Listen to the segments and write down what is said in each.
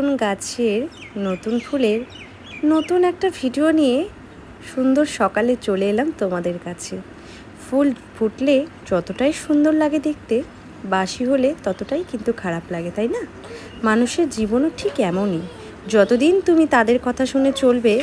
নতুন গাছের, নতুন ফুলের, নতুন একটা ভিডিও নিয়ে সুন্দর সকালে চলে এলাম তোমাদের কাছে। ফুল ফুটলে যতটাই সুন্দর লাগে দেখতে, বাসি হলে ততটাই কিন্তু খারাপ লাগে, তাই না? মানুষের জীবনও ঠিক এমনই। যতদিন তুমি তাদের কথা শুনে চলবে,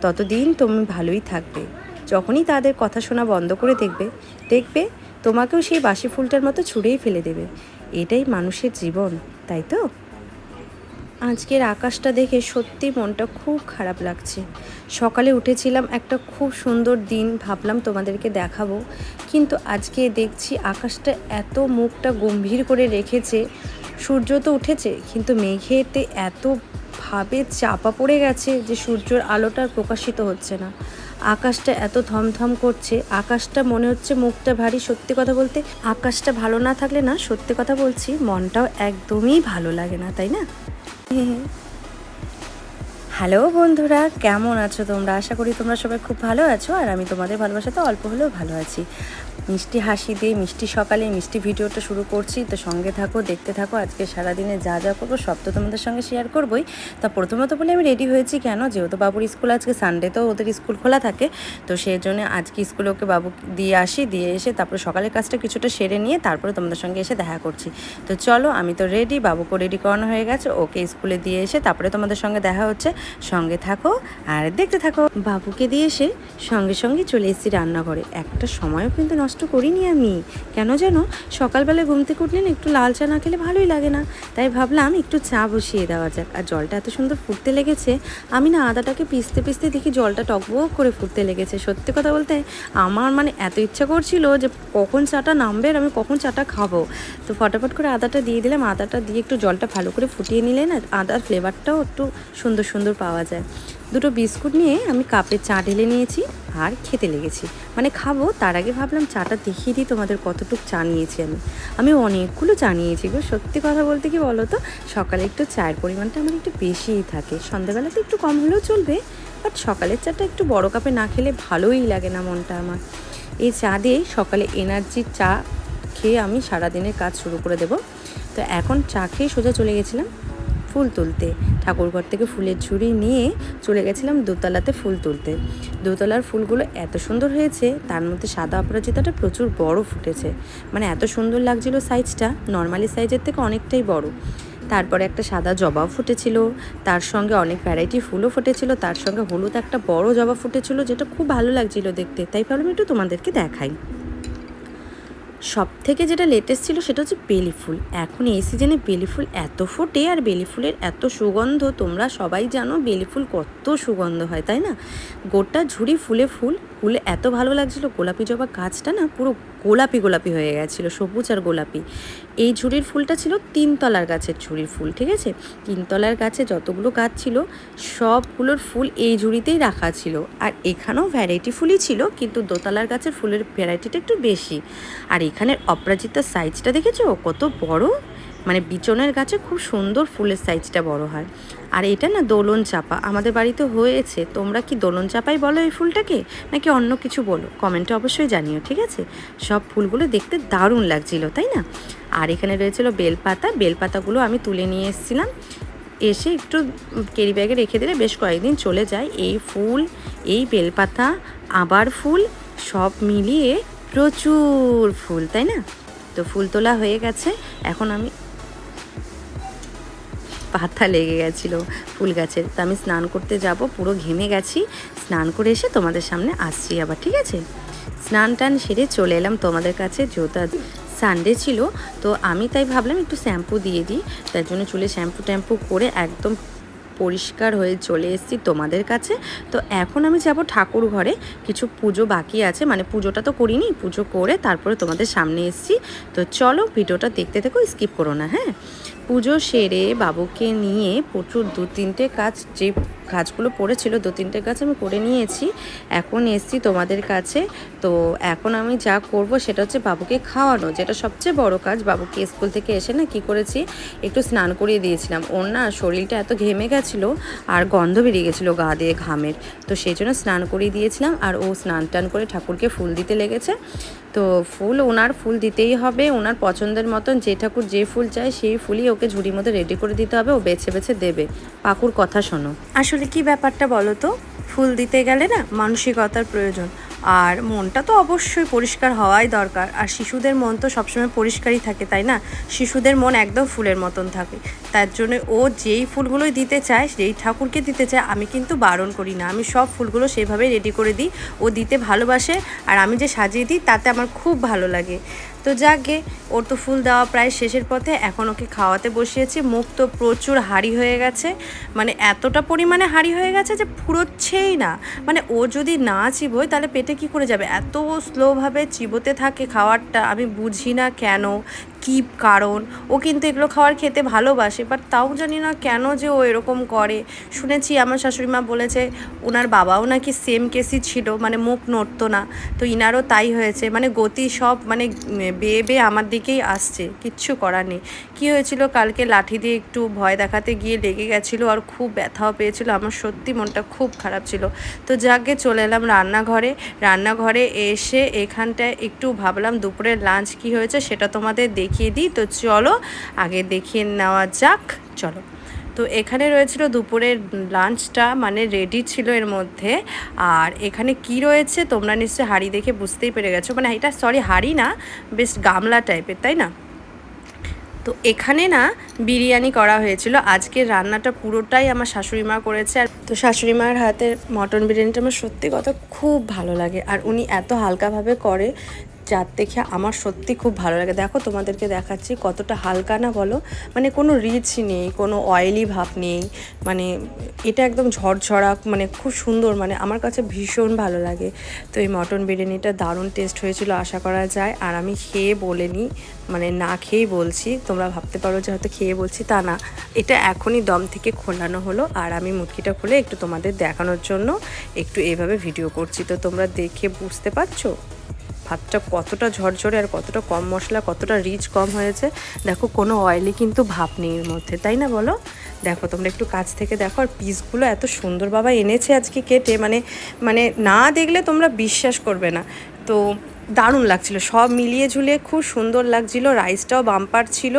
ততদিন তুমি ভালোই থাকবে। যখনই তাদের কথা শোনা বন্ধ করে দেখবে দেখবে তোমাকেও সেই বাসি ফুলটার মতো ছুঁড়েই ফেলে দেবে। এটাই মানুষের জীবন, তাই তো? আজকের আকাশটা দেখে সত্যি মনটা খুব খারাপ লাগছে। সকালে উঠেছিলাম একটা খুব সুন্দর দিন, ভাবলাম তোমাদেরকে দেখাবো। কিন্তু আজকে দেখছি আকাশটা এত মুখটা গম্ভীর করে রেখেছে। সূর্য তো উঠেছে, কিন্তু মেঘেতে এত ভাবে চাপা পড়ে গেছে যে সূর্যর আলোটা প্রকাশিত হচ্ছে না। আকাশটা এত থমথম করছে, আকাশটা মনে হচ্ছে মুখটা ভারী সত্যি কথা বলতে। আকাশটা ভালো না থাকলে না সত্যি কথা বলছি, মনটাও একদমই ভালো লাগে না, তাই না? হ্যালো বন্ধুরা, কেমন আছো তোমরা? আশা করি তোমরা সবাই খুব ভালো আছো, আর আমি তোমাদের ভালোবাসাতে অল্প হলেও ভালো আছি। মিষ্টি হাসি দিয়ে, মিষ্টি সকালে মিষ্টি ভিডিওটা শুরু করছি। তো সঙ্গে থাকো, দেখতে থাকো। আজকে সারাদিনে যা যা করব, সব তো তোমাদের সঙ্গে শেয়ার করবোই। তা প্রথমত বলে আমি রেডি হয়েছি কেন? যেহেতু বাবুর স্কুল আজকে সানডে তো ওদের স্কুল খোলা থাকে। তো সেই জন্য আজকে স্কুলে ওকে বাবু দিয়ে আসি, দিয়ে এসে তারপরে সকালের কাজটা কিছুটা সেরে নিয়ে তারপরে তোমাদের সঙ্গে এসে দেখা করছি। তো চলো, আমি তো রেডি বাবুকে রেডি করানো হয়ে গেছে। ওকে স্কুলে দিয়ে এসে তারপরে তোমাদের সঙ্গে দেখা হচ্ছে। সঙ্গে থাকো আর দেখতে থাকো। বাবুকে দিয়ে এসে সঙ্গে সঙ্গে চলে এসেছি রান্নাঘরে। একটা সময়ও কিন্তু নষ্ট করিনি আমি। কেন যেন সকালবেলায় ঘুম থেকে উঠলেন একটু লাল চা না খেলে ভালোই লাগে না। তাই ভাবলাম একটু চা বসিয়ে দেওয়া যাক। আর জলটা এত সুন্দর ফুটতে লেগেছে, আমি না আদাটাকে পিসতে পিসতে দেখি জলটা টকবক করে ফুটতে লেগেছে। সত্যি কথা বলতে আমার মানে এত ইচ্ছা করছিল যে কখন চাটা নামবে আর আমি কখন চাটা খাব। তো ফটাফট করে আদাটা দিয়ে দিলাম। আদাটা দিয়ে একটু জলটা ভালো করে ফুটিয়ে নিলে না আদার ফ্লেভারটাও একটু সুন্দর সুন্দর পাওয়া যায়। দুটো বিস্কুট নিয়ে আমি কাপে চা ঢেলে নিয়েছি আর খেতে লেগেছি। মানে খাব, তার আগে ভাবলাম চাটা দেখিয়ে দিই, তোমাদের কতটুকু চা নিয়েছি আমি। আমি অনেকগুলো চা নিয়েছি গো, সত্যি কথা বলতে কি বলো তো সকালে একটু চায়ের পরিমাণটা আমার একটু বেশিই থাকে। সন্ধ্যাবেলাতে একটু কম হলেও চলবে বাট সকালের চাটা একটু বড় কাপে না খেলে ভালোই লাগে না মনটা আমার। এই চা দিয়েই সকালে এনার্জির চা খেয়ে আমি সারাদিনের কাজ শুরু করে দেব। তো এখন চা খেয়ে সোজা চলে গেছিলাম। ফুল তুলতে। ঠাকুরঘর থেকে ফুলের ঝুড়ি নিয়ে চলে গেছিলাম দোতলাতে ফুল তুলতে। দোতলার ফুলগুলো এত সুন্দর হয়েছে, তার মধ্যে সাদা অপরাজিতাটা প্রচুর বড় ফুটেছে। মানে এত সুন্দর লাগছিল সাইজটা, নর্মালি সাইজের থেকে অনেকটাই বড়। তারপরে একটা সাদা জবাও ফুটেছিল, তার সঙ্গে অনেক ভ্যারাইটি ফুলও ফুটেছিল, তার সঙ্গে হলুদ একটা বড় জবা ফুটেছিল, যেটা খুব ভালো লাগছিল দেখতে। তাই ভাবলাম একটু তোমাদেরকে দেখাই। সব থেকে যেটা লেটেস্ট ছিল সেটা হচ্ছে বেলি ফুল। এখন এই সিজনে বেলি ফুল এত ফোটে আর বেলি ফুলের এত সুগন্ধ, তোমরা সবাই জানো বেলি ফুল কত সুগন্ধ হয়, তাই না? গোটা ঝুড়ি ফুলে ফুল, ফুলে এত ভালো লাগছিল গোলাপি জবা গাছটা না পুরো গোলাপি গোলাপি হয়ে গেছিল, সবুজ আর গোলাপি। এই ঝুড়ির ফুলটা ছিল তিনতলার গাছের ঝুড়ির ফুল, ঠিক আছে? তিনতলার গাছে যতগুলো গাছ ছিল, সবগুলোর ফুল এই ঝুড়িতেই রাখা ছিল। আর এখানেও ভ্যারাইটি ফুলই ছিল, কিন্তু দোতলার গাছের ফুলের ভ্যারাইটিটা একটু বেশি। আর এখানের অপরাজিতার সাইজটা দেখেছ? কত বড়! মানে বিচনের গাছে খুব সুন্দর ফুলের সাইজটা বড় হয়। আর এটা না দোলন চাপা। আমাদের বাড়িতে হয়েছে। তোমরা কি দোলন চাপাই বলো এই ফুলটাকে? নাকি অন্য কিছু বলো? কমেন্টে অবশ্যই জানিও, ঠিক আছে? সব ফুলগুলো দেখতে দারুণ লাগছিল, তাই না? আর এখানে রয়েছিল বেলপাতা। বেলপাতাগুলো আমি তুলে নিয়ে এসেছিলাম। এসে একটু কেরি ব্যাগে রেখে দিলে বেশ কয়েকদিন চলে যায়। এই ফুল, এই বেলপাতা, আবার ফুল, সব মিলিয়ে প্রচুর ফুল, তাই না? তো ফুল তোলা হয়ে গেছে। এখন আমি পাতা লেগে গেছিল ফুল গাছের। তা আমি স্নান করতে যাব, পুরো ঘেমে গেছি। স্নান করে এসে তোমাদের সামনে আসছি আবার, ঠিক আছে? স্নান টান সেরে চলে এলাম তোমাদের কাছে, যেহেতু সানডে ছিল। তো আমি তাই ভাবলাম একটু শ্যাম্পু দিয়ে দিই। তার জন্য চুলে শ্যাম্পু ট্যাম্পু করে একদম পরিষ্কার হয়ে চলে এসেছি তোমাদের কাছে। তো এখন আমি যাব ঠাকুর ঘরে, কিছু পুজো বাকি আছে। মানে পুজোটা তো করিনি, পুজো করে তারপরে তোমাদের সামনে এসেছি। তো চলো ভিডিওটা দেখতে থেকো, স্কিপ করো না হ্যাঁ? পুজো সেরে বাবুকে নিয়ে প্রচুর দু তিনটে কাজ, যে কাজগুলো পড়েছিল দু তিনটে কাজ আমি করে নিয়েছি। এখন এসছি তোমাদের কাছে। তো এখন আমি যা করব সেটা হচ্ছে বাবুকে খাওয়ানো, যেটা সবচেয়ে বড় কাজ। বাবুকে স্কুল থেকে এসে না কি করেছি, একটু স্নান করিয়ে দিয়েছিলাম। ওর না শরীরটা এত ঘেমে গেছিল আর গন্ধ বেরিয়ে গেছিল গা দিয়ে ঘামের। তো সেই জন্য স্নান করিয়ে দিয়েছিলাম আর ও স্নান টান করে ঠাকুরকে ফুল দিতে লেগেছে। তো ফুল ওনার ফুল দিতেই হবে, ওনার পছন্দের মতন যে ঠাকুর যে ফুল চায় সেই ফুলই ওকে ঝুড়ির মধ্যে রেডি করে দিতে হবে, ও বেছে বেছে দেবে। পাকুর কথা শোনো। আসলে কি ব্যাপারটা বলো তো? ফুল দিতে গেলে না মানসিকতার প্রয়োজন, আর মনটা তো অবশ্যই পরিষ্কার হওয়াই দরকার, আর শিশুদের মন তো সবসময় পরিষ্কারই থাকে, তাই না? শিশুদের মন একদম ফুলের মতন থাকে, তার জন্য ও যেই ফুলগুলোই দিতে চায়, যেই ঠাকুরকে দিতে চায়, আমি কিন্তু বারণ করি না, আমি সব ফুলগুলো সেভাবে রেডি করে দিই, ও দিতে ভালোবাসে, আর আমি যে সাজিয়ে দিই তাতে আমার খুব ভালো লাগে। তো যাকে, ওর তো ফুল দেওয়া প্রায় শেষের পথে, এখন ওকে খাওয়াতে বসিয়েছি। মুখ তো প্রচুর হাড়ি হয়ে গেছে। মানে এতটা পরিমাণে হাড়ি হয়ে গেছে যে ফুরোচ্ছেই না। মানে ও যদি না চিবোয়, তাহলে পেটে কি করে যাবে? এত স্লোভাবে চিবোতে থাকে খাওয়ারটা, আমি বুঝি না কেন? কি কারণ? ও কিন্তু এগুলো খাওয়ার খেতে ভালোবাসে বাট তাও জানি না কেন যে ও এরকম করে। শুনেছি আমার শাশুড়ি মা বলেছে ওনার বাবাও নাকি সেম কেসই ছিল মানে মুখ নড়তো না। তো ইনারও তাই হয়েছে মানে গতি সব মানে বেয়ে বেয়ে আমার দিকেই আসছে, কিচ্ছু করার নেই। কী হয়েছিল, কালকে লাঠি দিয়ে একটু ভয় দেখাতে গিয়ে লেগে গেছিল আর খুব ব্যথাও পেয়েছিল, আমার সত্যি মনটা খুব খারাপ ছিল। তো যাকে চলে এলাম রান্নাঘরে রান্নাঘরে এসে এখানটায় একটু ভাবলাম, দুপুরের লাঞ্চ কি হয়েছে সেটা তোমাদের দেখিয়ে দিই। তো চলো, আগে দেখিয়ে নেওয়া যাক। চলো। তো এখানে রয়েছিল দুপুরের লাঞ্চটা মানে রেডি ছিল এর মধ্যে। আর এখানে কি রয়েছে তোমরা নিশ্চয়ই হাড়ি দেখে বুঝতেই পেরে গেছো। মানে এটা সরি হাড়ি না, বেশ গামলা টাইপের তাই না? তো এখানে না, বিরিয়ানি করা হয়েছিল। আজকে রান্নাটা পুরোটাই আমার শাশুড়ি মা করেছে। আর তো শাশুড়ি মার হাতের মটন বিরিয়ানিটা আমার সত্যি কথা খুব ভালো লাগে। আর উনি এত হালকাভাবে করে যার দেখে আমার সত্যি খুব ভালো লাগে। দেখো, তোমাদেরকে দেখাচ্ছি কতটা হালকা না বলো মানে কোনো রিচ নেই, কোনো অয়েলি ভাব নেই মানে এটা একদম ঝরঝরা মানে খুব সুন্দর মানে আমার কাছে ভীষণ ভালো লাগে। তো এই মটন বিরিয়ানিটা দারুণ টেস্ট হয়েছিল, আশা করা যায়। আর আমি খেয়ে বলিনি মানে না খেয়েই বলছি, তোমরা ভাবতে পারো যে হয়তো খেয়ে বলছি, তা না। এটা এখনই দম থেকে খোলানো হলো, আর আমি মুটকিটা খুলে একটু তোমাদের দেখানোর জন্য একটু এভাবে ভিডিও করছি। তো তোমরা দেখে বুঝতে পারছ? ভাতটা কতটা ঝরঝরে আর কতটা কম মশলা, কতটা রিচ কম হয়েছে, দেখো কোনো অয়েলি কিন্তু ভাব নেই এর মধ্যে, তাই না বলো? দেখো, তোমরা একটু কাছ থেকে দেখো, আর পিসগুলো এত সুন্দর বাবা এনেছে আজকে কেটে মানে মানে না দেখলে তোমরা বিশ্বাস করবে না। তো দারুণ লাগছিল। সব মিলিয়ে ঝুলিয়ে খুব সুন্দর লাগছিল। রাইসটাও বাম্পার ছিল।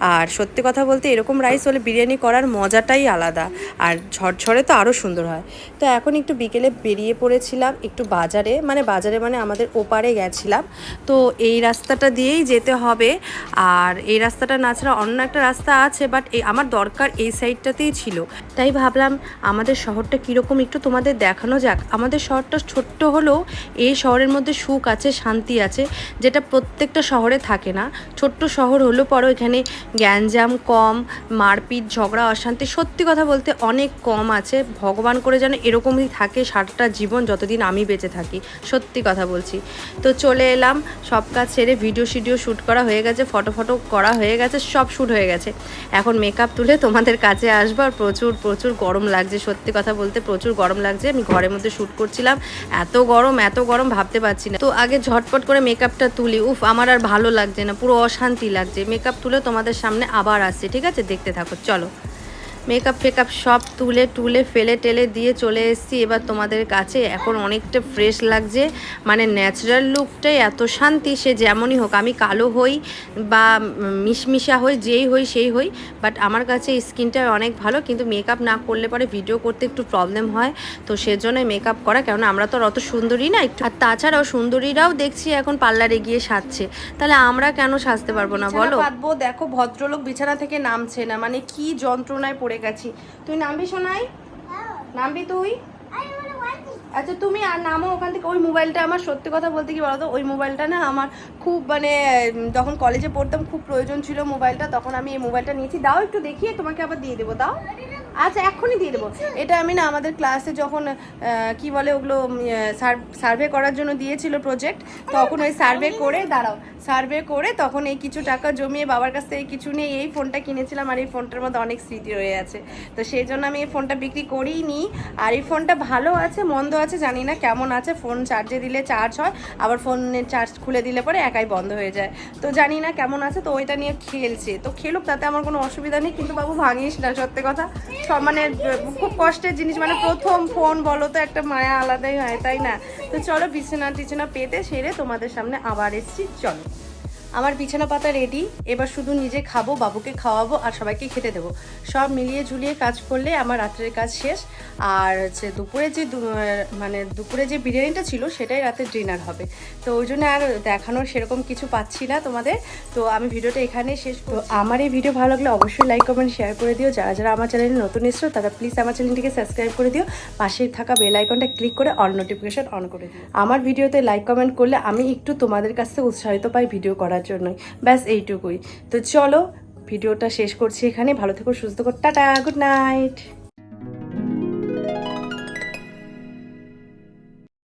আর সত্যি কথা বলতে এরকম রাইস হলে বিরিয়ানি করার মজাটাই আলাদা। আর ঝরঝরে তো আরও সুন্দর হয়। তো এখন একটু বিকেলে বেরিয়ে পড়েছিলাম একটু বাজারে। মানে বাজারে মানে আমাদের ওপারে গেছিলাম। তো এই রাস্তাটা দিয়েই যেতে হবে। আর এই রাস্তাটা না ছাড়া অন্য একটা রাস্তা আছে বাট আমার দরকার এই সাইডটাতেই ছিল। তাই ভাবলাম আমাদের শহরটা কীরকম একটু তোমাদের দেখানো যাক। আমাদের শহরটা ছোট্ট হলেও এই শহরের মধ্যে সুখ আছে শান্তি আছে, যেটা প্রত্যেকটা শহরে থাকে না। ছোট্ট শহর হলেও পরও এখানে গ্যাঞ্জাম কম, মারপিট, ঝগড়া, অশান্তি সত্যি কথা বলতে অনেক কম আছে। ভগবান করে যেন এরকমই থাকে সারাটা জীবন যতদিন আমি বেঁচে থাকি, সত্যি কথা বলছি। তো চলে এলাম, সব কাজ ছেড়ে ভিডিও শিডিও শ্যুট করা হয়ে গেছে ফটো ফটো করা হয়ে গেছে, সব শ্যুট হয়ে গেছে। এখন মেকআপ তুলে তোমাদের কাছে আসব আর প্রচুর প্রচুর গরম লাগছে, সত্যি কথা বলতে প্রচুর গরম লাগছে। আমি ঘরের মধ্যে শ্যুট করছিলাম, এত গরম এত গরম ভাবতে পারছি না। তো আগে ঝটপট করে মেকআপটা তুলি। উফ, আমার আর ভালো লাগছে না, পুরো অশান্তি লাগছে। মেকআপ তুলে তোমাদের সামনে আবার আসছে, ঠিক আছে? দেখতে থাকো, চলো। মেকআপ ফেকআপ সব তুলে টুলে ফেলে টেলে দিয়ে চলে এসেছি। এবার তোমাদের কাছে এখন অনেকটা ফ্রেশ লাগছে। মানে ন্যাচারাল লুকটাই এত শান্তি সে যেমনই হোক আমি কালো হই বা মিশমিশা হই যেই হই সেই হই বাট আমার কাছে স্কিনটা অনেক ভালো। কিন্তু মেকআপ না করলে পরে ভিডিও করতে একটু প্রবলেম হয়। তো সেজন্য মেকআপ করা। কেননা আমরা তো আর অত সুন্দরী না একটু। আর তাছাড়াও সুন্দরীরাও দেখছি এখন পার্লারে গিয়ে সাজছে। তাহলে আমরা কেন সাজতে পারব না? বলো। দেখো ভদ্রলোক বিছানা থেকে নামছে না। মানে কি যন্ত্রণায় পড়ে গেছি। তুই নামবি শোনাই নামবি তুই? আচ্ছা তুমি আর নামো ওখান থেকে। ওই মোবাইলটা আমার সত্যি কথা বলতে কি বলতো? ওই মোবাইলটা না আমার খুব মানে যখন কলেজে পড়তাম, খুব প্রয়োজন ছিল মোবাইলটা। তখন আমি এই মোবাইলটা নিয়েছি। দাও একটু দেখিয়ে, তোমাকে আবার দিয়ে দেবো। দাও। আচ্ছা এক্ষুনি দিয়ে দেবো। এটা আমি না আমাদের ক্লাসে যখন কি বলে ওগুলো সার্ভে করার জন্য দিয়েছিল প্রজেক্ট তখন ওই সার্ভে করে, দাঁড়াও সার্ভে করে তখন এই কিছু টাকা জমিয়ে বাবার কাছ থেকে কিছু নিয়ে এই ফোনটা কিনেছিলাম আর এই ফোনটার মধ্যে অনেক স্মৃতি রয়ে আছে। তো সেই জন্য আমি এই ফোনটা বিক্রি করিই নি আর এই ফোনটা ভালো আছে, মন্দ আছে, জানি না কেমন আছে। ফোন চার্জে দিলে চার্জ হয়, আবার ফোনের চার্জ খুলে দিলে পরে একাই বন্ধ হয়ে যায়। তো জানি না কেমন আছে, তো ওইটা নিয়ে খেলছে। তো খেলুক, তাতে আমার কোনো অসুবিধা নেই, কিন্তু বাবু ভাঙিস না, সত্যি কথা। সব মানে খুব কষ্টের জিনিস। মানে প্রথম ফোন বলো তো, একটা মায়া আলাদাই হয়, তাই না? তো চলো বিছানা টিছানা পেতে সেরে তোমাদের সামনে আবার এসছি। চলো। আমার বিছানা পাতা রেডি এবার শুধু নিজে খাব, বাবুকে খাওয়াবো আর সবাইকে খেতে দেবো। সব মিলিয়ে ঝুলিয়ে কাজ করলে আমার রাত্রের কাজ শেষ। আর হচ্ছে দুপুরে যে মানে দুপুরে যে বিরিয়ানিটা ছিল, সেটাই রাতের ডিনার হবে। তো ওই জন্য আর দেখানোর সেরকম কিছু পাচ্ছি না তোমাদের। তো আমি ভিডিওটা এখানে শেষ তো আমার এই ভিডিও ভালো লাগলে অবশ্যই লাইক কমেন্ট শেয়ার করে দিও। যারা যারা আমার চ্যানেলে নতুন এসছো, তারা প্লিজ আমার চ্যানেলটিকে সাবস্ক্রাইব করে দিও। পাশে থাকা বেল আইকনটা ক্লিক করে অল নোটিফিকেশন অন করে দিও। আমার ভিডিওতে লাইক কমেন্ট করলে আমি একটু তোমাদের কাছ থেকে উৎসাহিত পাই ভিডিও করার জন্যই। ব্যাস, এইটুকুই। তো চলো, ভিডিওটা শেষ করছি এখানে ভালো থেকো, সুস্থ করো টাটা, গুড নাইট।